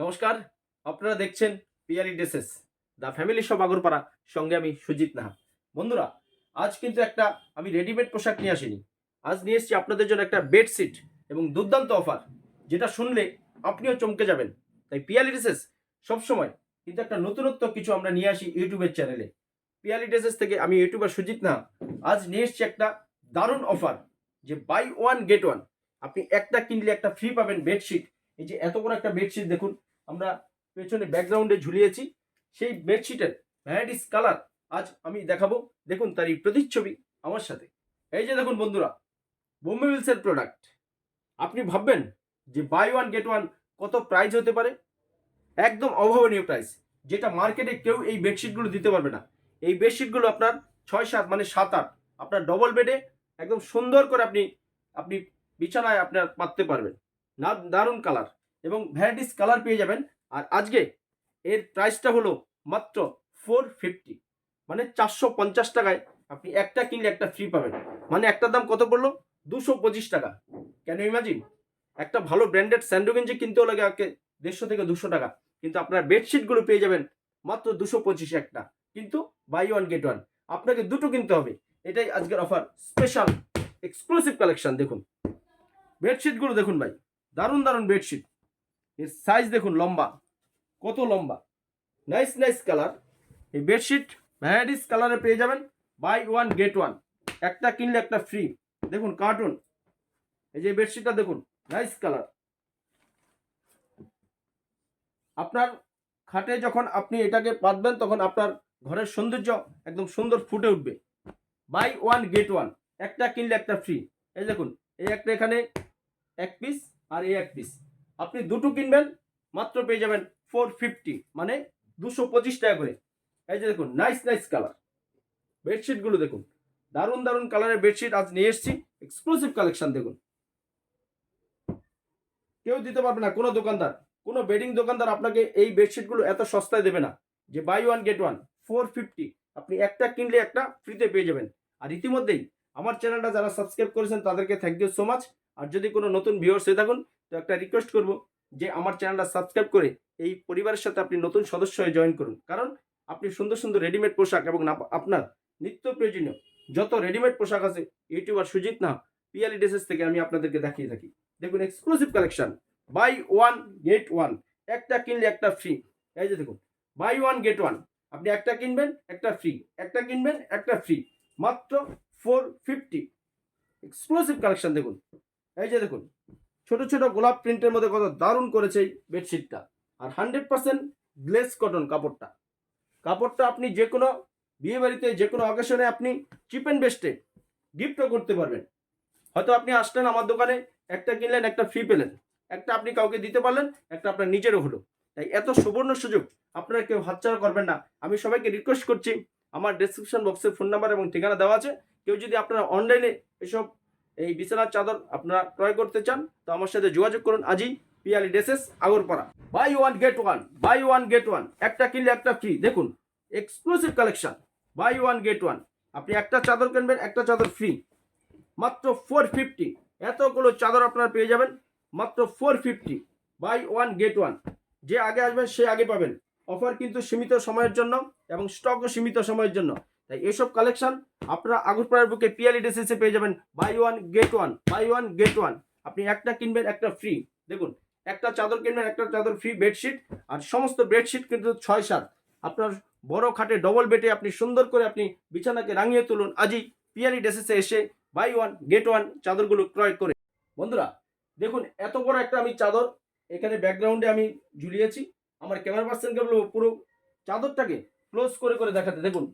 নমস্কার, আপনারা দেখছেন Piyari dresses the family shop Agarpara সঙ্গে আমি সুজিত নাহা বন্ধুরা, আজ কিন্তু একটা আমি রেডিমেড পোশাক নিয়ে আসিনি। আজ নিয়ে এসেছি আপনাদের জন্য একটা বেডশিট এবং দুর্দান্ত অফার যেটা শুনলে আপনিও চমকে যাবেন। তাই পিয়ালি ড্রেসেস সবসময় কিন্তু একটা নতুনত্ব কিছু আমরা নিয়ে আসি ইউটিউবের চ্যানেলে পিয়ালি ড্রেসেস থেকে আমি ইউটিউবার সুজিত নাহা আজ নিয়ে এসেছি একটা দারুণ অফার যে বাই ওয়ান গেট ওয়ান আপনি একটা কিনলে একটা ফ্রি পাবেন বেডশিট এই যে এত বড় একটা বেডশিট দেখুন আমরা পেছনে ব্যাকগ্রাউন্ডে ঝুলিয়েছি, সেই বেডশিটের ভ্যারাইটিস কালার আজ আমি দেখাবো। দেখুন তার এই প্রতিচ্ছবি আমার সাথে। এই যে দেখুন বন্ধুরা, বোম্বে মিলসের প্রোডাক্ট আপনি ভাববেন যে বাই ওয়ান গেট ওয়ান কত প্রাইস হতে পারে? একদম অভাবনীয় প্রাইস যেটা মার্কেটে কেউ এই বেডশিটগুলো দিতে পারবে না। এই বেডশিটগুলো আপনার ছয় সাত মানে সাত আট, আপনার ডবল বেডে একদম সুন্দর করে আপনি আপনি বিছানায় আপনার পাততে পারবেন। না, দারুণ কালার এবং ভ্যারাইটিস কালার পেয়ে যাবেন। আর আজকে এর প্রাইসটা হলো মাত্র ফোর ফিফটি মানে চারশো পঞ্চাশ টাকায় আপনি একটা কিনলে একটা ফ্রি পাবেন। মানে একটার দাম কত পড়ল? দুশো পঁচিশ টাকা। কেন ইমাজিন একটা ভালো ব্র্যান্ডেড স্যান্ডো গেঞ্জি কিনতেও লাগে আগে দেড়শো থেকে দুশো টাকা। কিন্তু আপনার বেডশিটগুলো পেয়ে যাবেন মাত্র দুশো পঁচিশ একটা। কিন্তু বাই ওয়ান গেট ওয়ান আপনাকে দুটো কিনতে হবে। এটাই আজকের অফার স্পেশাল এক্সক্লুসিভ কালেকশন দেখুন। বেডশিটগুলো দেখুন ভাই, দারুণ দারুণ বেডশিট এর সাইজ দেখুন লম্বা। কত লম্বা? নাইস নাইস কালার এই বেডশিট ভ্যারাইটিস কালারে পেয়ে যাবেন। বাই ওয়ান গেট ওয়ান একটা কিনলে একটা ফ্রি দেখুন কার্টুন এই যে বেডশিটটা দেখুন নাইস কালার আপনার খাটে যখন আপনি এটাকে পাতবেন, তখন আপনার ঘরের সৌন্দর্য একদম সুন্দর ফুটে উঠবে। বাই ওয়ান গেট ওয়ান একটা কিনলে একটা ফ্রি এই দেখুন, এই একটা এখানে এক পিস আর এই এক পিস আপনি দুটো কিনবেন, মাত্র পেয়ে যাবেন ফোর ফিফটি মানে দুশো পঁচিশ টাকা করে। এই যে দেখুন নাইস নাইস কালার বেডশিটগুলো দেখুন। দারুণ দারুণ কালারের বেডশিট আজ নিয়ে এসেছি। এক্সক্লুসিভ কালেকশন দেখুন। কেউ দিতে পারবে না, কোনো দোকানদার। কোনো বেডিং দোকানদার আপনাকে এই বেডশিটগুলো এত সস্তায় দেবে না। যে buy one get one four fifty আপনি একটা কিনলে একটা ফ্রিতে পেয়ে যাবেন। আর ইতিমধ্যেই আমার চ্যানেলটা যারা সাবস্ক্রাইব করেছেন, তাদেরকে থ্যাংক ইউ সো মাচ আর যদি কোনো নতুন ভিউয়ার্স হয়ে থাকুন তো একটা রিকোয়েস্ট করব যে আমার চ্যানেলটা সাবস্ক্রাইব করে এই পরিবারের সাথে আপনি নতুন সদস্য হয়ে জয়েন করুন। কারণ আপনি সুন্দর সুন্দর রেডিমেড পোশাক এবং আপনার নিত্য প্রয়োজনীয় যত রেডিমেড পোশাক আছে ইউটিউবার সুজিত না পিয়ালি ড্রেসেস থেকে আমি আপনাদেরকে দেখিয়ে থাকি। দেখুন exclusive collection buy one get one একটা কিনলে একটা ফ্রি এই যে দেখুন বাই ওয়ান গেট ওয়ান আপনি একটা কিনবেন, একটা ফ্রি একটা কিনবেন, একটা ফ্রি মাত্র ফোর ফিফটি এক্সক্লুসিভ কালেকশন দেখুন। এই যে দেখুন ছোট ছোট গোলাপ প্রিন্টের মধ্যে কত দারুণ করেছে বেডশিটটা। আর হান্ড্রেড পার্সেন্ট গ্লেস কটন কাপড়টা। কাপড়টা আপনি যে কোনো বিয়ে বাড়িতে যে কোনো অকেশনে আপনি চিপ অ্যান্ড বেস্টে গিফটও করতে পারবেন। হয়তো আপনি আসলেন আমার দোকানে, একটা কিনলেন, একটা ফ্রি পেলেন। একটা আপনি কাউকে দিতে পারলেন, একটা আপনার নিজেরও হলো। তাই এত সুবর্ণ সুযোগ আপনারা কেউ হাতছাড়া করবেন না। আমি সবাইকে রিকোয়েস্ট করছি, আমার ডেসক্রিপশন বক্সে ফোন নাম্বার এবং ঠিকানা দেওয়া আছে। কেউ যদি আপনারা অনলাইনে এসব এই বিছানার চাদর আপনারা ক্রয় করতে চান, তো আমার সাথে যোগাযোগ করুন আজই Piyali dresses Agarpara. Buy one get one buy one get one একটা কিনলে একটা ফ্রি দেখুন exclusive collection buy one get one আপনি একটা চাদর কিনবেন, একটা চাদর ফ্রি মাত্র ফোর ফিফটি এতগুলো চাদর আপনারা পেয়ে যাবেন, মাত্র four fifty buy one get one যে আগে আসবেন, সে আগে পাবেন। অফার কিন্তু সীমিত সময়ের জন্য এবং স্টকও সীমিত সময়ের জন্য। তাই এসব কালেকশন আপনারা আগরপাড়ার বুকে পিয়ালি ড্রেসেসে পেয়ে যাবেন buy one get one buy one get one আপনি একটা কিনবেন, একটা ফ্রি দেখুন, একটা চাদর কিনবেন, একটা চাদর ফ্রি বেডশিট আর সমস্ত বেডশিট কিন্তু ছয়, সাত। আপনার বড় খাটে ডবল বেডে আপনি সুন্দর করে আপনি বিছানাকে রাঙিয়ে তুলুন। আজই পিয়ালি ড্রেসেসে এসে বাই ওয়ান গেট ওয়ান চাদরগুলো ক্রয় করে। বন্ধুরা, দেখুন, এত বড় একটা আমি চাদর এখানে ব্যাকগ্রাউন্ডে আমি ঝুলিয়েছি। আমার ক্যামেরা পার্সনকে বলব, পুরো চাদরটাকে ক্লোজ করে করে দেখাতে। দেখুন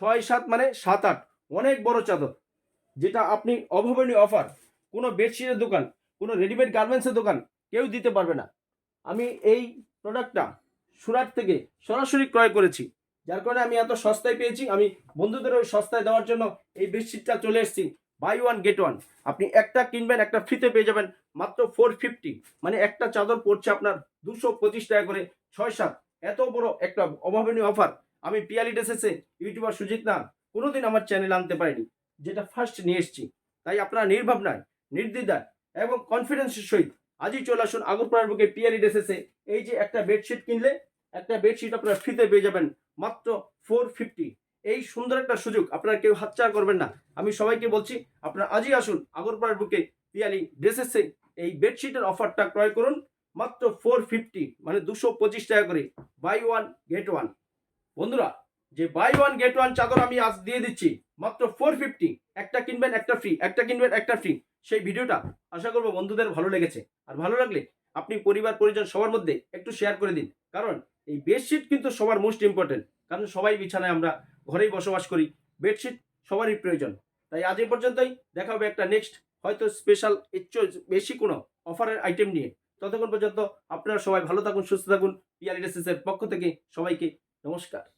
ছয় সাত মানে সাত আট। অনেক বড় চাদর। যেটা আপনি অভাবনীয় অফার কোনো বেডশিটের দোকান, কোনো রেডিমেড গার্মেন্টসের দোকান কেউ দিতে পারবে না। আমি এই প্রোডাক্টটা সুরাট থেকে সরাসরি ক্রয় করেছি। যার কারণে আমি এত সস্তায় পেয়েছি। আমি বন্ধুদের ওই সস্তায় দেওয়ার জন্য এই বেডশিটটা চলে এসেছি। বাই ওয়ান গেট ওয়ান আপনি একটা কিনবেন, একটা ফ্রিতে পেয়ে যাবেন। মাত্র ফোর ফিফটি মানে একটা চাদর পড়ছে আপনার দুশো পঁচিশ টাকা করে। ছয় সাত। এত বড় একটা অভাবনীয় অফার আমি পিয়ালি ড্রেসেসে ইউটিউবার সুজিত না কোনোদিন আমার চ্যানেল আনতে পারিনি, যেটা ফার্স্ট নিয়ে এসেছি। তাই আপনারা নির্ভাবনায় নির্দ্বিধায় এবং কনফিডেন্সের সহিত আজই চলে আসুন আগরপাড়ার বুকে পিয়ালি ড্রেসেসে এই যে একটা বেডশিট কিনলে, একটা বেডশিট আপনারা ফ্রিতে পেয়ে যাবেন মাত্র ফোর ফিফটি এই সুন্দর একটা সুযোগ আপনারা কেউ হাতছাড়া করবেন না। আমি সবাইকে বলছি, আপনারা আজই আসুন আগরপাড়ার বুকে পিয়ালি ড্রেসেসে এই বেডশিটের অফারটা ক্রয় করুন, মাত্র ফোর ফিফটি মানে দুশো পঁচিশ টাকা করে। বাই ওয়ান গেট ওয়ান বন্ধুরা, যে বাই ওয়ান গেট ওয়ান চাদর আমি আজ দিয়ে দিচ্ছি, মাত্র ফোর ফিফটি একটা কিনবেন, একটা ফ্রি একটা কিনবেন, একটা ফ্রি সেই ভিডিওটা আশা করব বন্ধুদের ভালো লেগেছে। আর ভালো লাগলে আপনি পরিবার, পরিজন সবার মধ্যে একটু শেয়ার করে দিন। কারণ এই বেডশিট কিন্তু সবার মোস্ট ইম্পর্টেন্ট কারণ সবাই বিছানায় আমরা ঘরেই বসবাস করি। বেডশিট সবারই প্রয়োজন। তাই আজ এই পর্যন্তই। দেখা হবে একটা নেক্সট হয়তো স্পেশাল এর বেশি কোনো অফারের আইটেম নিয়ে। ততক্ষণ পর্যন্ত আপনারা সবাই ভালো থাকুন, সুস্থ থাকুন। ড্রেসেসের পক্ষ থেকে সবাইকে নমস্কার।